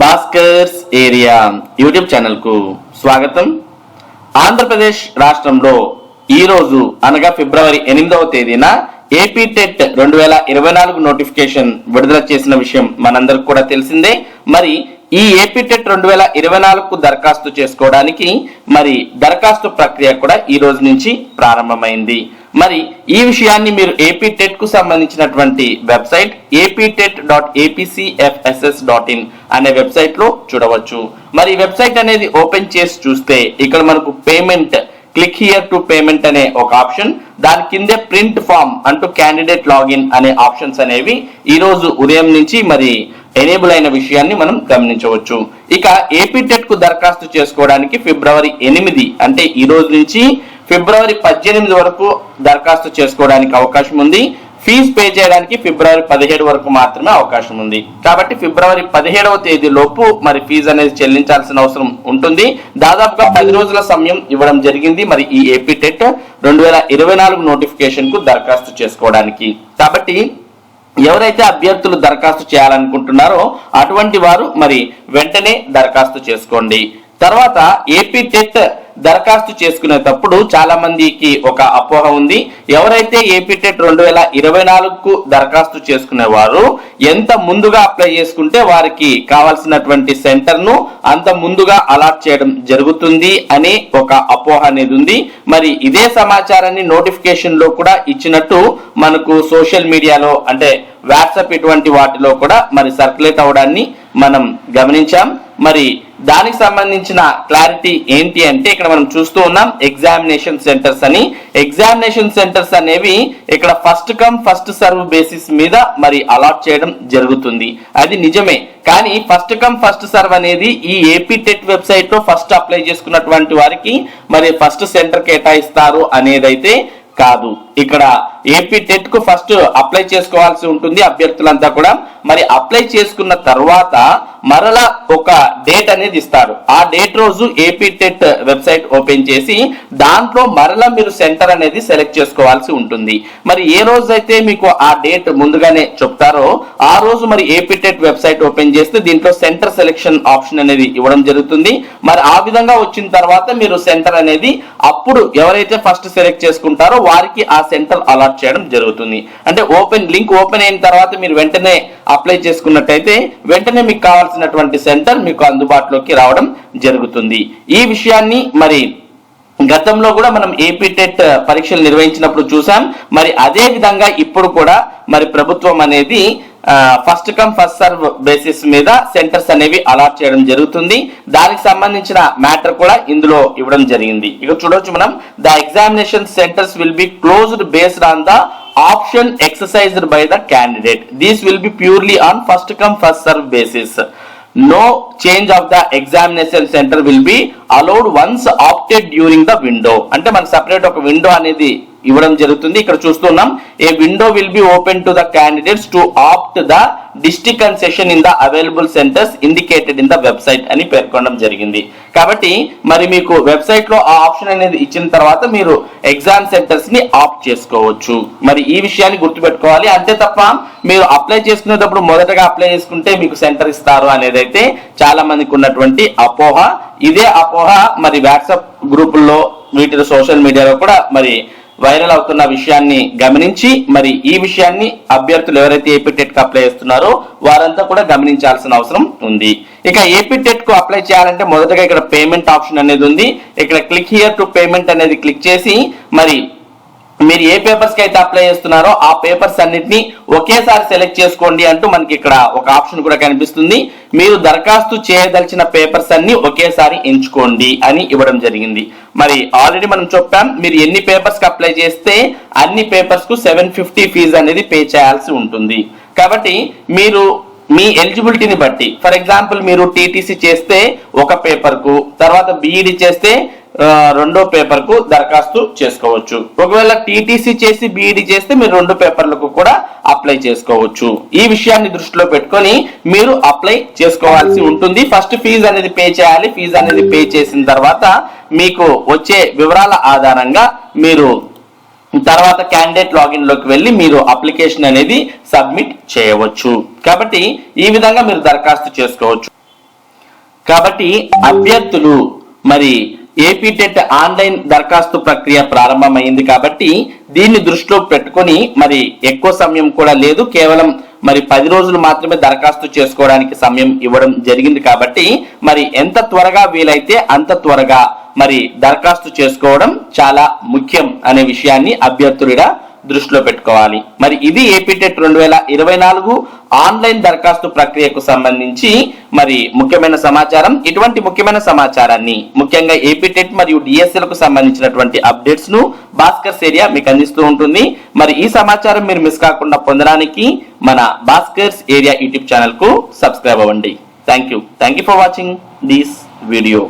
Bhaskar's area YouTube ఛానల్కు స్వాగతం. ఆంధ్రప్రదేశ్ రాష్ట్రంలో ఈ రోజు అనగా ఫిబ్రవరి ఎనిమిదవ తేదీన ఏపీ టెట్ రెండు వేల ఇరవై నాలుగు నోటిఫికేషన్ విడుదల చేసిన విషయం మనందరికి కూడా తెలిసిందే. మరి ఈ ఏపీ టెట్ రెండు వేల ఇరవై నాలుగుకు దరఖాస్తు చేసుకోవడానికి మరి దరఖాస్తు ప్రక్రియ కూడా ఈ రోజు నుంచి ప్రారంభమైంది. మరి ఈ విషయాన్ని మీరు ఏపీ టెట్కు సంబంధించినటువంటి website AP TET dot APCFSS dot in అనే వెబ్సైట్లో చూడవచ్చు. మరి ఈ వెబ్సైట్ అనేది ఓపెన్ చేసి చూస్తే ఇక్కడ మనకు payment click here to payment అనే ఒక ఆప్షన్ దాని కిందే ప్రింట్ ఫామ్ అంటూ క్యాండిడేట్ లాగిన్ అనే ఆప్షన్స్ అనేవి ఈ రోజు ఉదయం నుంచి మరి ఎనేబుల్ అయిన విషయాన్ని మనం గమనించవచ్చు. ఇక ఏపీ టెట్కు దరఖాస్తు చేసుకోవడానికి ఫిబ్రవరి ఎనిమిది అంటే ఈ రోజు నుంచి ఫిబ్రవరి పద్దెనిమిది వరకు దరఖాస్తు చేసుకోవడానికి అవకాశం ఉంది. ఫీజు పే చేయడానికి ఫిబ్రవరి పదిహేడు వరకు మాత్రమే అవకాశం ఉంది. కాబట్టి ఫిబ్రవరి పదిహేడవ తేదీ లోపు మరి ఫీజు అనేది చెల్లించాల్సిన అవసరం ఉంటుంది. దాదాపుగా పది రోజుల సమయం ఇవ్వడం జరిగింది మరి ఈ ఏపీ టెట్ రెండు వేల ఇరవై నాలుగు నోటిఫికేషన్కు దరఖాస్తు చేసుకోవడానికి. కాబట్టి ఎవరైతే అభ్యర్థులు దరఖాస్తు చేయాలనుకుంటున్నారో అటువంటి వారు మరి వెంటనే దరఖాస్తు చేసుకోండి. తర్వాత ఏపీ టెట్ దరఖాస్తు చేసుకునేటప్పుడు చాలా మందికి ఒక అపోహ ఉంది. ఎవరైతే ఏపీటెట్ రెండు వేల ఇరవై నాలుగుకు దరఖాస్తు చేసుకునేవారు ఎంత ముందుగా అప్లై చేసుకుంటే వారికి కావాల్సినటువంటి సెంటర్ను అంత ముందుగా అలాట్ చేయడం జరుగుతుంది అనే ఒక అపోహ అనేది ఉంది. మరి ఇదే సమాచారాన్ని నోటిఫికేషన్లో కూడా ఇచ్చినట్టు మనకు సోషల్ మీడియాలో అంటే వాట్సాప్ ఇటువంటి వాటిలో కూడా మరి సర్క్యులేట్ అవడాన్ని మనం గమనించాం. మరి దానికి సంబంధించిన క్లారిటీ ఏంటి అంటే ఇక్కడ మనం చూస్తూ ఉన్నాం ఎగ్జామినేషన్ సెంటర్స్ అని. ఎగ్జామినేషన్ సెంటర్స్ అనేవి ఇక్కడ first come first serve basis మీద మరి అలాట్ చేయడం జరుగుతుంది. అది నిజమే. కానీ ఫస్ట్ కమ్ ఫస్ట్ సర్వ్ అనేది ఈ ఏపీ టెట్ వెబ్సైట్లో ఫస్ట్ అప్లై చేసుకున్నటువంటి వారికి మరి ఫస్ట్ సెంటర్ కేటాయిస్తారు అనేదైతే కాదు. ఇక్కడ ఏపీ టెట్కు ఫస్ట్ అప్లై చేసుకోవాల్సి ఉంటుంది అభ్యర్థులంతా కూడా. మరి అప్లై చేసుకున్న తర్వాత మరలా ఒక డేట్ అనేది ఇస్తారు. ఆ డేట్ రోజు ఏపీ టెట్ వెబ్సైట్ ఓపెన్ చేసి దాంట్లో మరలా మీరు సెంటర్ అనేది సెలెక్ట్ చేసుకోవాల్సి ఉంటుంది. మరి ఏ రోజు అయితే మీకు ఆ డేట్ ముందుగానే చెప్తారో ఆ రోజు మరి ఏపీ టెట్ వెబ్సైట్ ఓపెన్ చేస్తే దీంట్లో సెంటర్ సెలెక్షన్ ఆప్షన్ అనేది ఇవ్వడం జరుగుతుంది. మరి ఆ విధంగా వచ్చిన తర్వాత మీరు సెంటర్ అనేది అప్పుడు ఎవరైతే ఫస్ట్ సెలెక్ట్ చేసుకుంటారో వారికి ఆ సెంటర్ అలాట్ చేయడం జరుగుతుంది. అంటే ఓపెన్ లింక్ ఓపెన్ అయిన తర్వాత మీరు వెంటనే అప్లై చేసుకున్నట్టయితే వెంటనే మీకు కావాల్సినటువంటి సెంటర్ మీకు అందుబాటులోకి రావడం జరుగుతుంది. ఈ విషయాన్ని మరి గతంలో కూడా మనం ఏపీ టెట్ పరీక్షలు నిర్వహించినప్పుడు చూసాం. మరి అదే విధంగా ఇప్పుడు కూడా మరి ప్రభుత్వం అనేది first come first serve basis మీద సెంటర్స్ అనేవి అలాట్ చేయడం జరుగుతుంది. దానికి సంబంధించిన మ్యాటర్ కూడా ఇందులో ఇవ్వడం జరిగింది. ఇక చూడొచ్చు మనం the examination centres will be closed based on the option exercised by the candidate these will be purely on first come first serve basis no change of the examination centre will be allowed once opted during the window అంటే మనకు separate ఒక window అనేది ఇవ్వడం జరుగుతుంది. ఇక్కడ చూస్తున్నాం a window will be open to the candidates to opt the district concession in the available centres indicated in the website అని పేర్కొనడం జరిగింది. కాబట్టి మరి మీకు వెబ్సైట్లో ఆ ఆప్షన్ అనేది ఇచ్చిన తర్వాత మీరు ఎగ్జామ్ సెంటర్స్ని ఆప్ట్ చేసుకోవచ్చు. మరి ఈ విషయాన్ని గుర్తుపెట్టుకోవాలి. అంతే తప్ప మీరు అప్లై చేసుకునేటప్పుడు మొదటగా అప్లై చేసుకుంటే మీకు సెంటర్ ఇస్తారు అనేది అయితే చాలా మందికి ఉన్నటువంటి అపోహ. ఇదే అపోహ మరి వాట్సాప్ గ్రూపుల్లో వీటిలో సోషల్ మీడియాలో కూడా మరి వైరల్ అవుతున్న విషయాన్ని గమనించి మరి ఈ విషయాన్ని అభ్యర్థులు ఎవరైతే ఏపీ టెట్కు అప్లై చేస్తున్నారో వారంతా కూడా గమనించాల్సిన అవసరం ఉంది. ఇక ఏపీ టెట్కు అప్లై చేయాలంటే మొదటగా ఇక్కడ పేమెంట్ ఆప్షన్ అనేది ఉంది. ఇక్కడ క్లిక్ హియర్ టు పేమెంట్ అనేది క్లిక్ చేసి మరి మీరు ఏ పేపర్స్కి అయితే అప్లై చేస్తున్నారో ఆ పేపర్స్ అన్నిటిని ఒకేసారి సెలెక్ట్ చేసుకోండి అంటూ మనకి ఇక్కడ ఒక ఆప్షన్ కూడా కనిపిస్తుంది. మీరు దరఖాస్తు చేయదలిచిన పేపర్స్ అన్ని ఒకేసారి ఎంచుకోండి అని ఇవ్వడం జరిగింది. మరి ఆల్రెడీ మనం చెప్పాం మీరు ఎన్ని పేపర్స్కి అప్లై చేస్తే అన్ని పేపర్స్కు సెవెన్ ఫిఫ్టీ ఫీజు అనేది పే చేయాల్సి ఉంటుంది. కాబట్టి మీరు మీ ఎలిజిబిలిటీని బట్టి ఫర్ ఎగ్జాంపుల్ మీరు టీటీసీ చేస్తే ఒక పేపర్కు తర్వాత బీఈడి చేస్తే రెండో పేపర్కు దరఖాస్తు చేసుకోవచ్చు. ఒకవేళ టీటీసీ చేసి బీఈడి చేస్తే మీరు రెండు పేపర్లకు కూడా అప్లై చేసుకోవచ్చు. ఈ విషయాన్ని దృష్టిలో పెట్టుకొని మీరు అప్లై చేసుకోవాల్సి ఉంటుంది. ఫస్ట్ ఫీజు అనేది పే చేయాలి. ఫీజు అనేది పే చేసిన తర్వాత మీకు వచ్చే వివరాల ఆధారంగా మీరు తర్వాత క్యాండిడేట్ లాగిన్లోకి వెళ్ళి మీరు అప్లికేషన్ అనేది సబ్మిట్ చేయవచ్చు. కాబట్టి ఈ విధంగా మీరు దరఖాస్తు చేసుకోవచ్చు. కాబట్టి అభ్యర్థులు మరి ఏపీ టెట్ ఆన్లైన్ దరఖాస్తు ప్రక్రియ ప్రారంభమైంది కాబట్టి దీన్ని దృష్టిలో పెట్టుకొని మరి ఎక్కువ సమయం కూడా లేదు. కేవలం మరి పది రోజులు మాత్రమే దరఖాస్తు చేసుకోవడానికి సమయం ఇవ్వడం జరిగింది కాబట్టి మరి ఎంత త్వరగా వీలైతే అంత త్వరగా మరి దరఖాస్తు చేసుకోవడం చాలా ముఖ్యం అనే విషయాన్ని అభ్యర్థులుగా దృష్టిలో పెట్టుకోవాలి. మరి ఇది ఏపీటెట్ రెండు వేల ఇరవై నాలుగు ఆన్లైన్ దరఖాస్తు ప్రక్రియకు సంబంధించి మరి ముఖ్యమైన సమాచారం. ఇటువంటి ముఖ్యమైన సమాచారాన్ని ముఖ్యంగా ఏపీటెట్ మరియు డిఎస్ఎల్కు సంబంధించినటువంటి అప్డేట్స్ను భాస్కర్స్ ఏరియా మీకు అందిస్తూ ఉంటుంది. మరి ఈ సమాచారం మీరు మిస్ కాకుండా పొందడానికి మన భాస్కర్స్ ఏరియా యూట్యూబ్ ఛానల్కు సబ్స్క్రైబ్ అవ్వండి. Thank you thank you for watching this video